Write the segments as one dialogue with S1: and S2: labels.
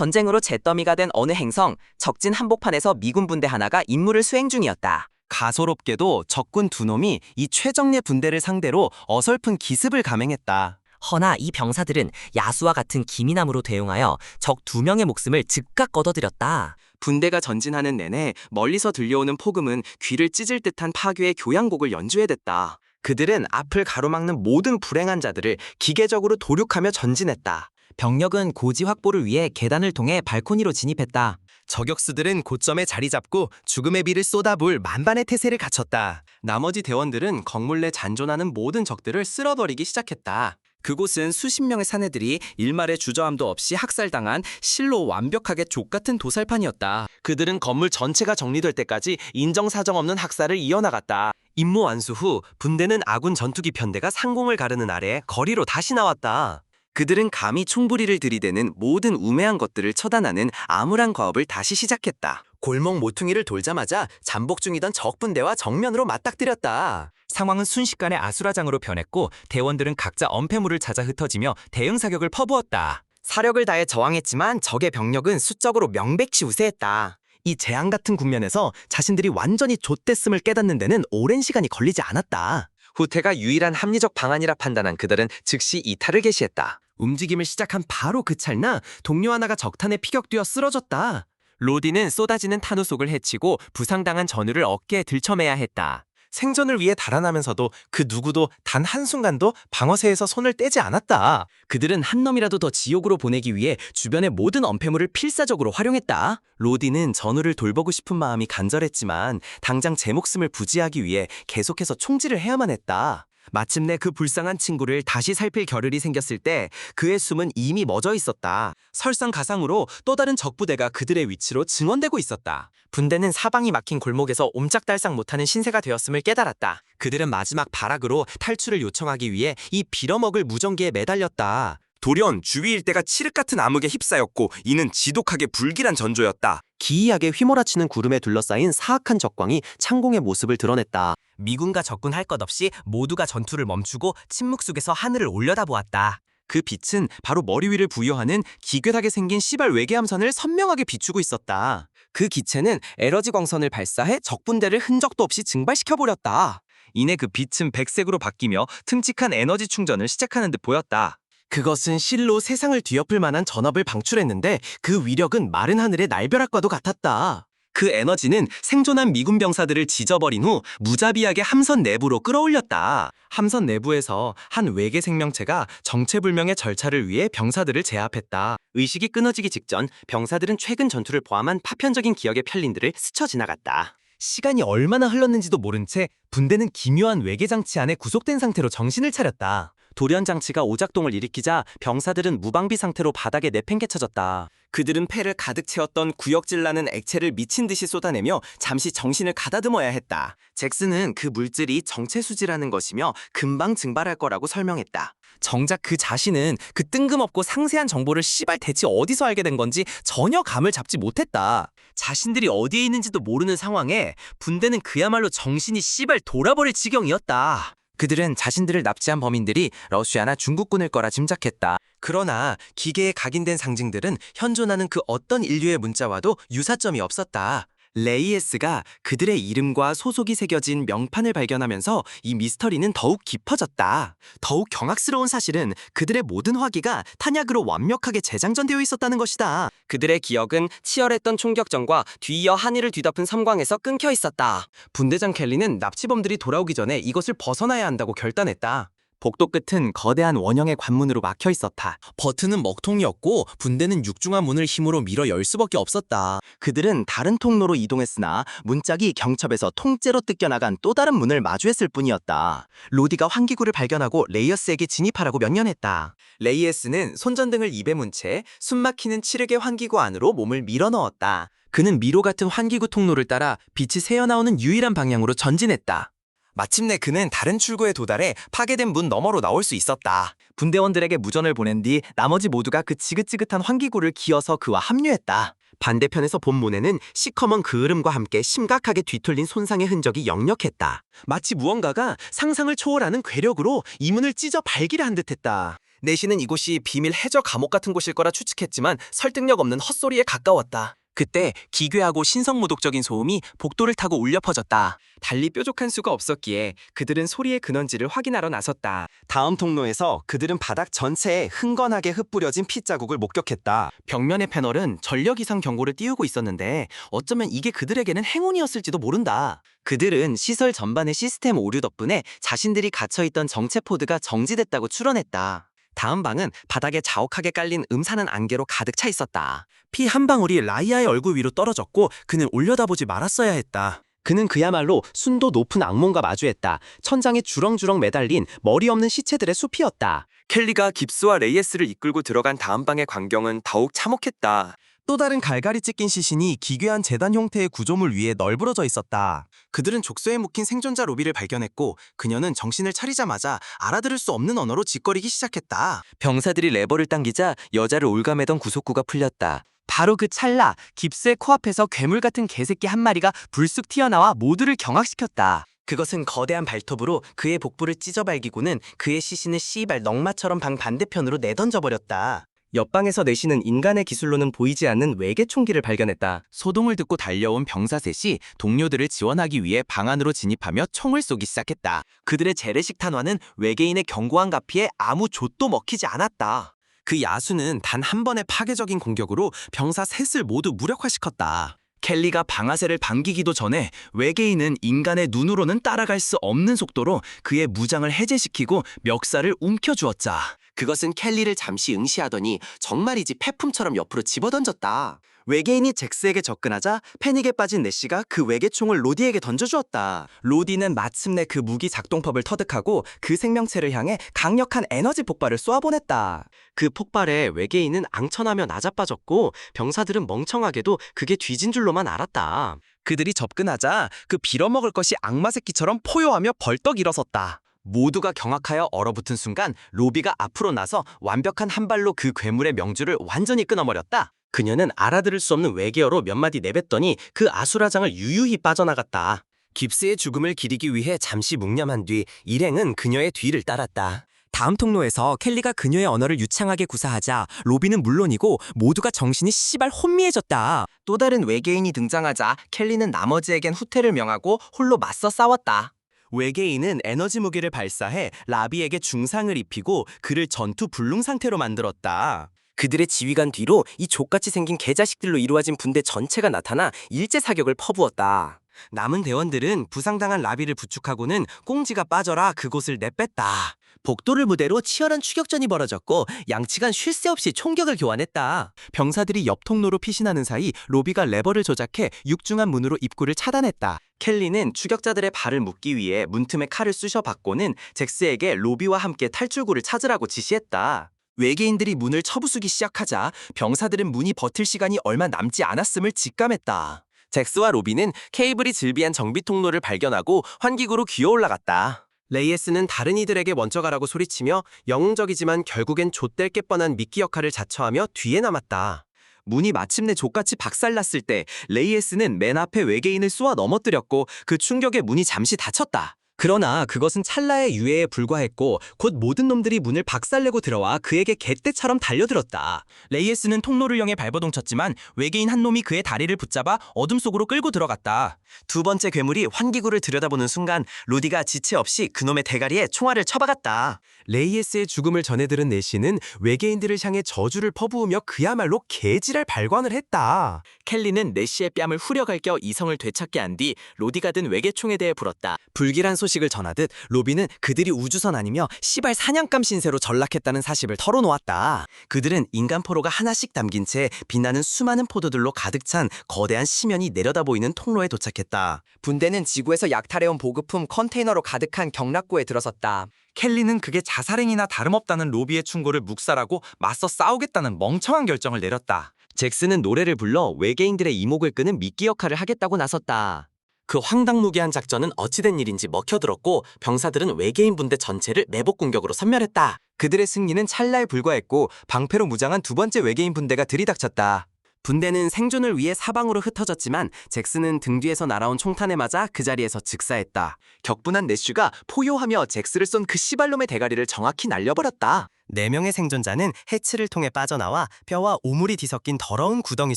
S1: 전쟁으로 잿더미가 된 어느 행성, 적진 한복판에서 미군 분대 하나가 임무를 수행 중이었다.
S2: 가소롭게도 적군 두 놈이 이 최정예 분대를 상대로 어설픈 기습을 감행했다.
S3: 허나 이 병사들은 야수와 같은 기민함으로 대응하여 적 두 명의 목숨을 즉각 거둬들였다.
S2: 분대가 전진하는 내내 멀리서 들려오는 폭음은 귀를 찢을 듯한 파괴의 교향곡을 연주해댔다. 그들은 앞을 가로막는 모든 불행한 자들을 기계적으로 도륙하며 전진했다. 병력은 고지 확보를 위해 계단을 통해 발코니로 진입했다. 저격수들은 고점에 자리 잡고 죽음의 비를 쏟아부을 만반의 태세를 갖췄다. 나머지 대원들은 건물 내 잔존하는 모든 적들을 쓸어버리기 시작했다. 그곳은 수십 명의 사내들이 일말의 주저함도 없이 학살당한 실로 완벽하게 족같은 도살판이었다. 그들은 건물 전체가 정리될 때까지 인정사정 없는 학살을 이어나갔다. 임무 완수 후 분대는 아군 전투기 편대가 상공을 가르는 아래 거리로 다시 나왔다. 그들은 감히 총부리를 들이대는 모든 우매한 것들을 처단하는 암울한 과업을 다시 시작했다. 골목 모퉁이를 돌자마자 잠복 중이던 적분대와 정면으로 맞닥뜨렸다. 상황은 순식간에 아수라장으로 변했고 대원들은 각자 엄폐물을 찾아 흩어지며 대응 사격을 퍼부었다. 사력을 다해 저항했지만 적의 병력은 수적으로 명백치 우세했다. 이 재앙 같은 국면에서 자신들이 완전히 좆됐음을 깨닫는 데는 오랜 시간이 걸리지 않았다. 후퇴가 유일한 합리적 방안이라 판단한 그들은 즉시 이탈을 개시했다. 움직임을 시작한 바로 그 찰나 동료 하나가 적탄에 피격되어 쓰러졌다. 로디는 쏟아지는 탄우 속을 헤치고 부상당한 전우를 어깨에 들쳐매야 했다. 생존을 위해 달아나면서도 그 누구도 단 한순간도 방어세에서 손을 떼지 않았다. 그들은 한 놈이라도 더 지옥으로 보내기 위해 주변의 모든 엄폐물을 필사적으로 활용했다. 로디는 전우를 돌보고 싶은 마음이 간절했지만 당장 제 목숨을 부지하기 위해 계속해서 총질을 해야만 했다. 마침내 그 불쌍한 친구를 다시 살필 겨를이 생겼을 때 그의 숨은 이미 멎어 있었다. 설상가상으로 또 다른 적부대가 그들의 위치로 증원되고 있었다. 분대는 사방이 막힌 골목에서 옴짝달싹 못하는 신세가 되었음을 깨달았다. 그들은 마지막 발악으로 탈출을 요청하기 위해 이 빌어먹을 무전기에 매달렸다. 돌연 주위 일대가 칠흑 같은 암흑에 휩싸였고 이는 지독하게 불길한 전조였다. 기이하게 휘몰아치는 구름에 둘러싸인 사악한 적광이 창공의 모습을 드러냈다. 미군과 적군 할 것 없이 모두가 전투를 멈추고 침묵 속에서 하늘을 올려다보았다. 그 빛은 바로 머리 위를 부여하는 기괴하게 생긴 시발 외계함선을 선명하게 비추고 있었다. 그 기체는 에너지 광선을 발사해 적분대를 흔적도 없이 증발시켜버렸다. 이내 그 빛은 백색으로 바뀌며 틈직한 에너지 충전을 시작하는 듯 보였다. 그것은 실로 세상을 뒤엎을 만한 전압을 방출했는데 그 위력은 마른 하늘의 날벼락과도 같았다. 그 에너지는 생존한 미군 병사들을 지져버린 후 무자비하게 함선 내부로 끌어올렸다. 함선 내부에서 한 외계 생명체가 정체불명의 절차를 위해 병사들을 제압했다. 의식이 끊어지기 직전 병사들은 최근 전투를 포함한 파편적인 기억의 편린들을 스쳐 지나갔다. 시간이 얼마나 흘렀는지도 모른 채 분대는 기묘한 외계 장치 안에 구속된 상태로 정신을 차렸다. 돌연 장치가 오작동을 일으키자 병사들은 무방비 상태로 바닥에 내팽개쳐졌다. 그들은 폐를 가득 채웠던 구역질 나는 액체를 미친 듯이 쏟아내며 잠시 정신을 가다듬어야 했다. 잭슨은 그 물질이 정체수지라는 것이며 금방 증발할 거라고 설명했다. 정작 그 자신은 그 뜬금없고 상세한 정보를 씨발 대체 어디서 알게 된 건지 전혀 감을 잡지 못했다. 자신들이 어디에 있는지도 모르는 상황에 분대는 그야말로 정신이 씨발 돌아버릴 지경이었다. 그들은 자신들을 납치한 범인들이 러시아나 중국군일 거라 짐작했다. 그러나 기계에 각인된 상징들은 현존하는 그 어떤 인류의 문자와도 유사점이 없었다. 레이에스가 그들의 이름과 소속이 새겨진 명판을 발견하면서 이 미스터리는 더욱 깊어졌다. 더욱 경악스러운 사실은 그들의 모든 화기가 탄약으로 완벽하게 재장전되어 있었다는 것이다. 그들의 기억은 치열했던 총격전과 뒤이어 한이를 뒤덮은 섬광에서 끊겨 있었다. 분대장 켈리는 납치범들이 돌아오기 전에 이것을 벗어나야 한다고 결단했다. 복도 끝은 거대한 원형의 관문으로 막혀 있었다. 버튼은 먹통이었고 분대는 육중한 문을 힘으로 밀어 열 수밖에 없었다. 그들은 다른 통로로 이동했으나 문짝이 경첩에서 통째로 뜯겨나간 또 다른 문을 마주했을 뿐이었다. 로디가 환기구를 발견하고 레이어스에게 진입하라고 명령했다. 레이에스는 손전등을 입에 문 채 숨막히는 칠흑의 환기구 안으로 몸을 밀어 넣었다. 그는 미로 같은 환기구 통로를 따라 빛이 새어나오는 유일한 방향으로 전진했다. 마침내 그는 다른 출구에 도달해 파괴된 문 너머로 나올 수 있었다. 분대원들에게 무전을 보낸 뒤 나머지 모두가 그 지긋지긋한 환기구를 기어서 그와 합류했다. 반대편에서 본 문에는 시커먼 그을음과 함께 심각하게 뒤틀린 손상의 흔적이 역력했다. 마치 무언가가 상상을 초월하는 괴력으로 이 문을 찢어 발기를 한 듯했다. 내시는 이곳이 비밀 해저 감옥 같은 곳일 거라 추측했지만 설득력 없는 헛소리에 가까웠다. 그때 기괴하고 신성모독적인 소음이 복도를 타고 울려 퍼졌다. 달리 뾰족한 수가 없었기에 그들은 소리의 근원지를 확인하러 나섰다. 다음 통로에서 그들은 바닥 전체에 흥건하게 흩뿌려진 핏자국을 목격했다. 벽면의 패널은 전력 이상 경고를 띄우고 있었는데 어쩌면 이게 그들에게는 행운이었을지도 모른다. 그들은 시설 전반의 시스템 오류 덕분에 자신들이 갇혀있던 정체 포드가 정지됐다고 추론했다. 다음 방은 바닥에 자욱하게 깔린 음사는 안개로 가득 차 있었다. 피 한 방울이 라이아의 얼굴 위로 떨어졌고 그는 올려다보지 말았어야 했다. 그는 그야말로 순도 높은 악몽과 마주했다. 천장에 주렁주렁 매달린 머리 없는 시체들의 숲이었다. 켈리가 깁스와 레이에스를 이끌고 들어간 다음 방의 광경은 더욱 참혹했다. 또 다른 갈갈이 찢긴 시신이 기괴한 재단 형태의 구조물 위에 널브러져 있었다. 그들은 족쇄에 묶인 생존자 로비를 발견했고 그녀는 정신을 차리자마자 알아들을 수 없는 언어로 짓거리기 시작했다. 병사들이 레버를 당기자 여자를 올가매던 구속구가 풀렸다. 바로 그 찰나 깁스의 코앞에서 괴물 같은 개새끼 한 마리가 불쑥 튀어나와 모두를 경악시켰다. 그것은 거대한 발톱으로 그의 복부를 찢어 발기고는 그의 시신을 씨발 넝마처럼 방 반대편으로 내던져 버렸다. 옆방에서 내시는 인간의 기술로는 보이지 않는 외계 총기를 발견했다. 소동을 듣고 달려온 병사 셋이 동료들을 지원하기 위해 방 안으로 진입하며 총을 쏘기 시작했다. 그들의 재래식 탄화는 외계인의 견고한 가피에 아무 좆도 먹히지 않았다. 그 야수는 단 한 번의 파괴적인 공격으로 병사 셋을 모두 무력화시켰다. 켈리가 방아쇠를 반기기도 전에 외계인은 인간의 눈으로는 따라갈 수 없는 속도로 그의 무장을 해제시키고 멱살을 움켜주었자. 그것은 켈리를 잠시 응시하더니 정말이지 폐품처럼 옆으로 집어던졌다. 외계인이 잭스에게 접근하자 패닉에 빠진 내시가 그 외계총을 로디에게 던져주었다. 로디는 마침내 그 무기 작동법을 터득하고 그 생명체를 향해 강력한 에너지 폭발을 쏘아보냈다. 그 폭발에 외계인은 앙천하며 나자빠졌고 병사들은 멍청하게도 그게 뒤진 줄로만 알았다. 그들이 접근하자 그 빌어먹을 것이 악마 새끼처럼 포효하며 벌떡 일어섰다. 모두가 경악하여 얼어붙은 순간 로비가 앞으로 나서 완벽한 한 발로 그 괴물의 명주를 완전히 끊어버렸다. 그녀는 알아들을 수 없는 외계어로 몇 마디 내뱉더니 그 아수라장을 유유히 빠져나갔다. 깁스의 죽음을 기리기 위해 잠시 묵념한 뒤 일행은 그녀의 뒤를 따랐다. 다음 통로에서 켈리가 그녀의 언어를 유창하게 구사하자 로비는 물론이고 모두가 정신이 씨발 혼미해졌다. 또 다른 외계인이 등장하자 켈리는 나머지에겐 후퇴를 명하고 홀로 맞서 싸웠다. 외계인은 에너지 무기를 발사해 라비에게 중상을 입히고 그를 전투 불능 상태로 만들었다. 그들의 지휘관 뒤로 이 족같이 생긴 개자식들로 이루어진 분대 전체가 나타나 일제 사격을 퍼부었다. 남은 대원들은 부상당한 라비를 부축하고는 꽁지가 빠져라 그곳을 내뺐다. 복도를 무대로 치열한 추격전이 벌어졌고 양측은 쉴 새 없이 총격을 교환했다. 병사들이 옆 통로로 피신하는 사이 로비가 레버를 조작해 육중한 문으로 입구를 차단했다. 켈리는 추격자들의 발을 묶기 위해 문틈에 칼을 쑤셔 받고는 잭스에게 로비와 함께 탈출구를 찾으라고 지시했다. 외계인들이 문을 쳐부수기 시작하자 병사들은 문이 버틸 시간이 얼마 남지 않았음을 직감했다. 잭스와 로비는 케이블이 즐비한 정비 통로를 발견하고 환기구로 기어 올라갔다. 레이에스는 다른 이들에게 먼저 가라고 소리치며 영웅적이지만 결국엔 좆될 게 뻔한 미끼 역할을 자처하며 뒤에 남았다. 문이 마침내 족같이 박살났을 때 레이에스는 맨 앞에 외계인을 쏘아 넘어뜨렸고 그 충격에 문이 잠시 닫혔다. 그러나 그것은 찰나의 유해에 불과했고 곧 모든 놈들이 문을 박살내고 들어와 그에게 개떼처럼 달려들었다. 레이에스는 통로를 향해 발버둥 쳤지만 외계인 한 놈이 그의 다리를 붙잡아 어둠 속으로 끌고 들어갔다. 두 번째 괴물이 환기구를 들여다보는 순간 로디가 지체 없이 그놈의 대가리에 총알을 쳐박았다. 레이에스의 죽음을 전해 들은 내시는 외계인들을 향해 저주를 퍼부으며 그야말로 개지랄 발광을 했다. 켈리는 내시의 뺨을 후려갈 겨 이성을 되찾게 한 뒤 로디가 든 외계총에 대해 불었다. 불길한 소식 을 전하듯 로비는 그들이 우주선 아니며 시발 사냥감 신세로 전락했다는 사실을 털어놓았다. 그들은 인간 포로가 하나씩 담긴 채 빛나는 수많은 포도들로 가득 찬 거대한 시면이 내려다 보이는 통로에 도착했다.
S1: 분대는 지구에서 약탈해온 보급품 컨테이너로 가득한 경락고에 들어섰다.
S2: 켈리는 그게 자살행위나 다름없다는 로비의 충고를 묵살하고 맞서 싸우겠다는 멍청한 결정을 내렸다. 잭스는 노래를 불러 외계인들의 이목을 끄는 미끼 역할을 하겠다고 나섰다. 그 황당무계한 작전은 어찌된 일인지 먹혀들었고 병사들은 외계인 분대 전체를 매복 공격으로 섬멸했다. 그들의 승리는 찰나에 불과했고 방패로 무장한 두 번째 외계인 분대가 들이닥쳤다. 분대는 생존을 위해 사방으로 흩어졌지만 잭스는 등 뒤에서 날아온 총탄에 맞아 그 자리에서 즉사했다. 격분한 내슈가 포효하며 잭스를 쏜그 씨발놈의 대가리를 정확히 날려버렸다. 네 명의 생존자는 해치를 통해 빠져나와 뼈와 오물이 뒤섞인 더러운 구덩이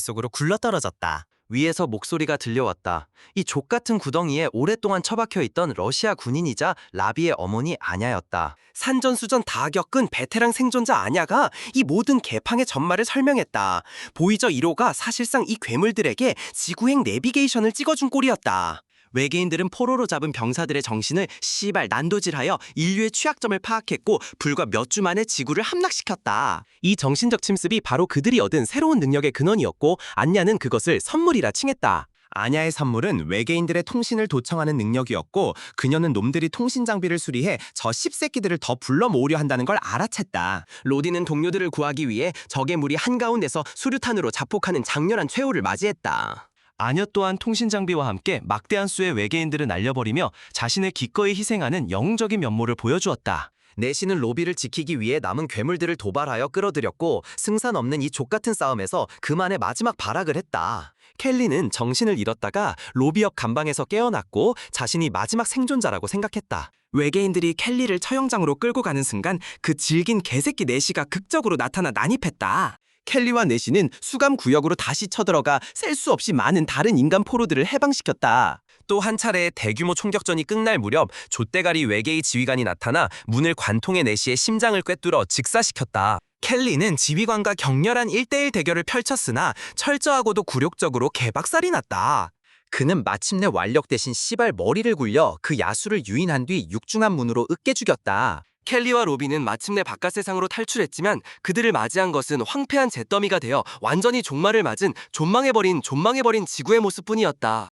S2: 속으로 굴러떨어졌다. 위에서 목소리가 들려왔다. 이 족같은 구덩이에 오랫동안 처박혀 있던 러시아 군인이자 라비의 어머니 아냐였다. 산전수전 다 겪은 베테랑 생존자 아냐가 이 모든 개팡의 전말을 설명했다. 보이저 1호가 사실상 이 괴물들에게 지구행 내비게이션을 찍어준 꼴이었다. 외계인들은 포로로 잡은 병사들의 정신을 씨발 난도질하여 인류의 취약점을 파악했고 불과 몇 주 만에 지구를 함락시켰다. 이 정신적 침습이 바로 그들이 얻은 새로운 능력의 근원이었고 안냐는 그것을 선물이라 칭했다. 아냐의 선물은 외계인들의 통신을 도청하는 능력이었고 그녀는 놈들이 통신 장비를 수리해 저 씹새끼들을 더 불러 모으려 한다는 걸 알아챘다. 로디는 동료들을 구하기 위해 적의 무리 한가운데서 수류탄으로 자폭하는 장렬한 최후를 맞이했다. 아녀 또한 통신 장비와 함께 막대한 수의 외계인들을 날려버리며 자신을 기꺼이 희생하는 영웅적인 면모를 보여주었다. 내신은 로비를 지키기 위해 남은 괴물들을 도발하여 끌어들였고 승산 없는 이 족같은 싸움에서 그만의 마지막 발악을 했다. 켈리는 정신을 잃었다가 로비 옆 감방에서 깨어났고 자신이 마지막 생존자라고 생각했다. 외계인들이 켈리를 처형장으로 끌고 가는 순간 그 질긴 개새끼 내시가 극적으로 나타나 난입했다. 켈리와 내시는 수감 구역으로 다시 쳐들어가 셀 수 없이 많은 다른 인간 포로들을 해방시켰다. 또 한 차례의 대규모 총격전이 끝날 무렵 좆대가리 외계의 지휘관이 나타나 문을 관통해 내시의 심장을 꿰뚫어 직사시켰다. 켈리는 지휘관과 격렬한 1대1 대결을 펼쳤으나 철저하고도 굴욕적으로 개박살이 났다. 그는 마침내 완력 대신 씨발 머리를 굴려 그 야수를 유인한 뒤 육중한 문으로 으깨 죽였다. 켈리와 로비는 마침내 바깥 세상으로 탈출했지만 그들을 맞이한 것은 황폐한 잿더미가 되어 완전히 종말을 맞은 존망해버린 존망해버린 지구의 모습뿐이었다.